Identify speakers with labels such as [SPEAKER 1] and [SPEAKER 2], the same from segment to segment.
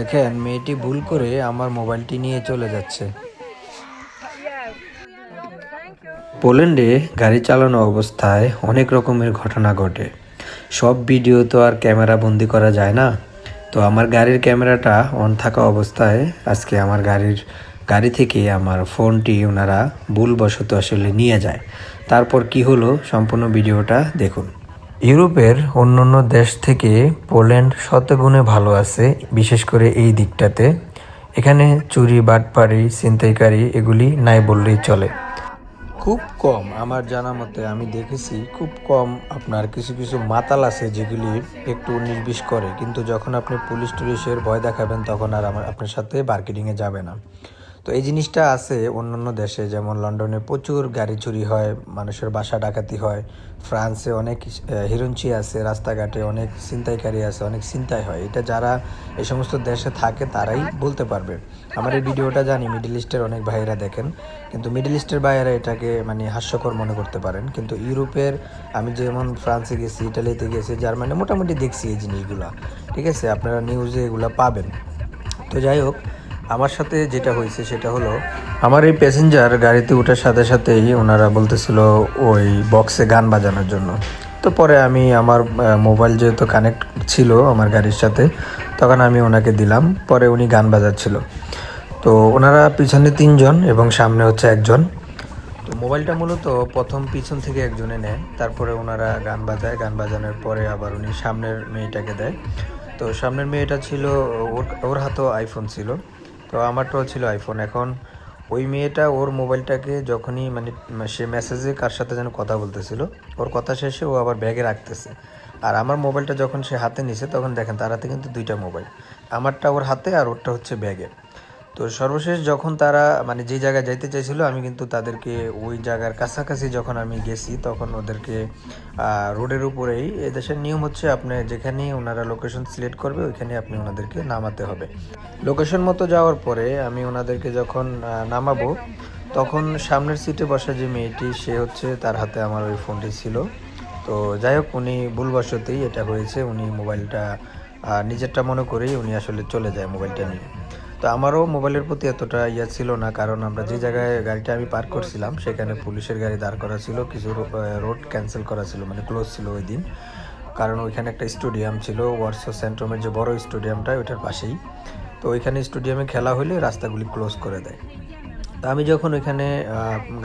[SPEAKER 1] দেখেন, মেয়েটি ভুল করে আমার মোবাইলটি নিয়ে চলে যাচ্ছে। পোল্যান্ডে গাড়ি চালানো অবস্থায় অনেক রকমের ঘটনা ঘটে। সব ভিডিও তো আর ক্যামেরা বন্দি করা যায় না। তো আমার গাড়ির ক্যামেরাটা অন থাকা অবস্থায় আজকে আমার গাড়ির গাড়ি থেকে আমার ফোনটি ওনারা ভুলবশত আসলে নিয়ে যায়। তারপর কি হলো? সম্পূর্ণ ভিডিওটা দেখুন। ইউরোপের অন্যান্য দেশ থেকে পোল্যান্ড শতগুণে ভালো আছে, বিশেষ করে এই দিকটাতে। এখানে চুরি, বাটপাড়ি, ছিনতাইকারী এগুলি নাই বললেই চলে। খুব কম, আমার জানা মতে আমি দেখেছি খুব কম আপনার কিছু কিছু মাতাল আছে যেগুলি একটু নির্বিষ করে। কিন্তু যখন আপনি পুলিশ টুলিশের ভয় দেখাবেন, তখন আর আমার, আপনার সাথে মার্কেটিংয়ে যাবে না। তো এই জিনিসটা আছে অন্যান্য দেশে, যেমন লন্ডনে প্রচুর গাড়ি চুরি হয়, মানুষের বাসা ডাকাতি হয়। ফ্রান্সে অনেক হিরঞ্চি আছে, রাস্তাঘাটে অনেক ছিনতাইকারী আছে, অনেক ছিনতাই হয়। এটা যারা এই সমস্ত দেশে থাকে, তারাই বলতে পারবে। আমার এই ভিডিওটা জানি, মিডল ইস্টের অনেক ভাইয়েরা দেখেন। কিন্তু মিডল ইস্টের ভাইয়েরা এটাকে মানে হাস্যকর মনে করতে পারেন। কিন্তু ইউরোপের, আমি যেমন ফ্রান্সে গেছি, ইটালিতে গেছি জার্মানি মোটামুটি দেখছি এই জিনিসগুলো। ঠিক আছে? আপনারা নিউজে এগুলো পাবেন। তো যাই হোক আমার সাথে যেটা হয়েছে সেটা হলো, আমার এই প্যাসেঞ্জার গাড়িতে ওঠার সাথে সাথেই ওনারা বলতেছিল ওই বক্সে গান বাজানোর জন্য। তো পরে আমি আমার মোবাইল যেহেতু কানেক্ট ছিল আমার গাড়ির সাথে, তখন আমি ওনাকে দিলাম, পরে উনি গান বাজাচ্ছিল। তো ওনারা পিছনে তিনজন এবং সামনে হচ্ছে একজন। তো মোবাইলটা মূলত প্রথম পিছন থেকে একজনে নেয়, তারপরে ওনারা গান বাজায়। গান বাজানোর পরে আবার উনি সামনের মেয়েটাকে দেয়। তো সামনের মেয়েটা ছিল, ওর ওর হাতেও আইফোন ছিল। তো আমারটাও ছিল আইফোন এখন ওই মেয়েটা ওর মোবাইলটাকে যখনই মানে সে মেসেজে কার সাথে যেন কথা বলতেছিল, ওর কথা শেষে ও আবার ব্যাগে রাখতেছে। আর আমার মোবাইলটা যখন সে হাতে নিছে, তখন দেখেন তার হাতে কিন্তু দুইটা মোবাইল। আমারটা ওর হাতে আর ওরটা হচ্ছে ব্যাগে তো সর্বশেষ যখন তারা মানে যে জায়গায় যাইতে চাইছিল, আমি কিন্তু তাদেরকে ওই জায়গার কাছাকাছি যখন আমি গেছি, তখন ওদেরকে রোডের উপরেই এ দেশের নিয়ম হচ্ছে আপনি যেখানে ওনারা লোকেশন সিলেক্ট করবে, ওইখানে আপনি ওনাদেরকে নামাতে হবে। লোকেশন মতো যাওয়ার পরে আমি ওনাদেরকে যখন নামাবো, তখন সামনের সিটে বসা যে মেয়েটি, সে হচ্ছে তার হাতে আমার ওই ফোনটি ছিল। তো যাই হোক, উনি ভুলবশতেই এটা হয়েছে, উনি মোবাইলটা নিজেরটা মনে করেই উনি আসলে চলে যায় মোবাইলটা নিয়ে। তো আমারও মোবাইলের প্রতি এতটা ইয়া ছিল না, কারণ আমরা যে জায়গায় গাড়িটা আমি পার্ক করছিলাম, সেখানে পুলিশের গাড়ি দাঁড় করা ছিল, কিছু রোড ক্যান্সেল করা ছিল মানে ক্লোজ ছিল ওই দিন। কারণ ওইখানে একটা স্টেডিয়াম ছিল, ওয়ার্সো সেন্ট্রোমের যে বড় স্টেডিয়ামটা, ওইটার পাশেই। তো ওইখানে স্টেডিয়ামে খেলা হলে রাস্তাগুলি ক্লোজ করে দেয়। তা আমি যখন ওইখানে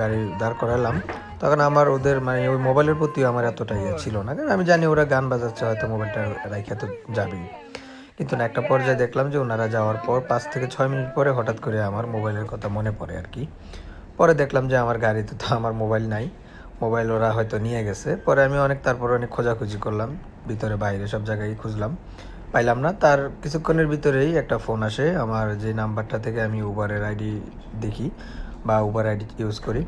[SPEAKER 1] গাড়ি দাঁড় করালাম, তখন আমার ওদের মানে ওই মোবাইলের প্রতিও আমার এতটা ইয়ে ছিল না, কারণ আমি জানি ওরা গান বাজাচ্ছে, হয়তো মোবাইলটা রাইখা তো যাবেই। কিন্তু না, একটা পর্যায়ে দেখলাম যে ওনারা যাওয়ার পর পাঁচ থেকে ছয় মিনিট পরে হঠাৎ করে আমার মোবাইলের কথা মনে পড়ে আর কি। পরে দেখলাম যে আমার গাড়িতে তো আমার মোবাইল নাই, মোবাইল ওরা হয়তো নিয়ে গেছে। পরে আমি অনেক, তারপর অনেক খোঁজাখুঁজি করলাম, ভিতরে, বাইরে সব জায়গায় খুঁজলাম। পাইলাম না, তার কিছুক্ষণের ভিতরেই একটা ফোন আসে, আমার যে নাম্বারটা থেকে আমি উবারের আইডি দেখি বা উবার আইডি ইউজ করি।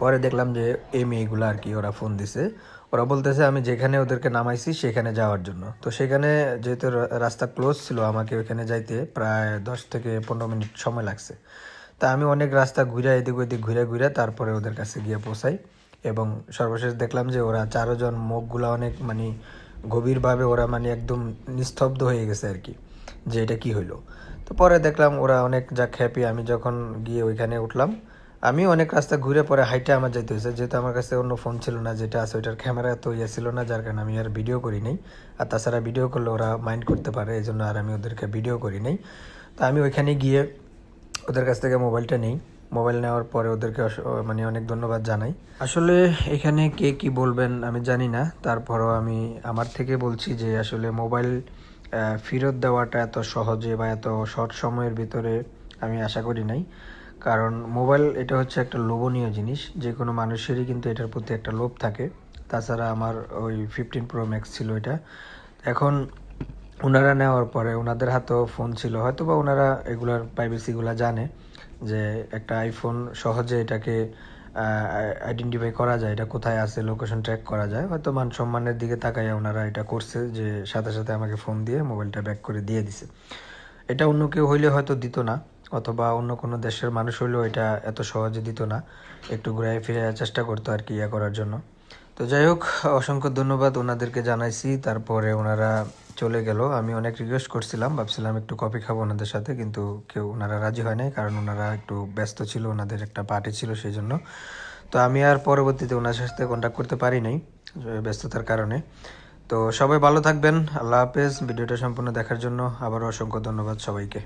[SPEAKER 1] পরে দেখলাম যে এই মেয়েগুলো আর কি ওরা ফোন দিছে। ওরা বলতেছে, আমি যেখানে ওদেরকে নামাইছি, সেখানে যাওয়ার জন্য। তো সেখানে যেহেতু রাস্তা ক্লোজ ছিল আমাকে ওইখানে যাইতে প্রায় দশ থেকে পনেরো মিনিট সময় লাগছে। তা আমি অনেক রাস্তা ঘুরে এদিক ওদিক ঘুরে ঘুরে তারপরে ওদের কাছে গিয়ে পৌঁছাই এবং সর্বশেষ দেখলাম যে ওরা চারোজন মুখগুলো অনেক মানে গভীরভাবে ওরা মানে একদম নিস্তব্ধ হয়ে গেছে আর কি, যে এটা কি হইল। তো পরে দেখলাম ওরা অনেক যা খ্যাপি আমি যখন গিয়ে ওইখানে উঠলাম আমি অনেক রাস্তা ঘুরে পরে হাইটে আমার যেতে হয়েছে, যেহেতু আমার কাছে অন্য ফোন ছিল না, যেটা আছে ওইটার ক্যামেরা এত ইয়ে ছিল না, যার কারণে আমি আর ভিডিও করি নাই। আর তাছাড়া ভিডিও করলে ওরা মাইন্ড করতে পারে, এই জন্য আর আমি ওদেরকে ভিডিও করি নাই। তা আমি ওইখানে গিয়ে ওদের কাছ থেকে মোবাইলটা নেই। মোবাইল নেওয়ার পরে ওদেরকে মানে অনেক ধন্যবাদ জানাই। আসলে এখানে কে কি বলবেন আমি জানি না, তারপরও আমি আমার থেকে বলছি যে আসলে মোবাইল ফেরত দেওয়াটা এত সহজে বা এত শর্ট সময়ের ভিতরে আমি আশা করি নাই। কারণ মোবাইল এটা হচ্ছে একটা লোভনীয় জিনিস যে কোনো মানুষেরই কিন্তু এটার প্রতি একটা লোভ থাকে। তাছাড়া আমার ওই ফিফটিন প্রো ম্যাক্স ছিল এটা। এখন ওনারা নেওয়ার পরে ওনাদের হাতেও ফোন ছিল। হয়তো বা ওনারা এগুলার প্রাইভেসিগুলো জানে যে একটা আইফোন সহজে এটাকে আইডেন্টিফাই করা যায়, এটা কোথায় আছে লোকেশন ট্র্যাক করা যায়। হয়তো মান সম্মানের দিকে তাকাইয়া ওনারা এটা করছে, যে সাথে সাথে আমাকে ফোন দিয়ে মোবাইলটা ব্যাক করে দিয়ে দিছে। এটা অন্য কেউ হইলে হয়তো দিত না। অথবা অন্য কোনো দেশের মানুষ হইলেও এটা এত সহজে দিত না। একটু ঘুরে ফিরে চেষ্টা করতো আর কি ইয়া করার জন্য। তো যাই হোক, অসংখ্য ধন্যবাদ ওনাদেরকে জানাইছি। তারপরে ওনারা চলে গেল। আমি অনেক রিকোয়েস্ট করছিলাম, ভাবছিলাম একটু কফি খাব ওনাদের সাথে, কিন্তু কেউ ওনারা রাজি হয় নাই, কারণ ওনারা একটু ব্যস্ত ছিল, ওনাদের একটা পার্টি ছিল সেই জন্য তো আমি আর পরবর্তীতে ওনার সাথে কন্ট্যাক্ট করতে পারি নাই, ব্যস্ততার কারণে। তো সবাই ভালো থাকবেন, আল্লাহ হাফেজ। ভিডিওটা সম্পূর্ণ দেখার জন্য আবারও অসংখ্য ধন্যবাদ সবাইকে।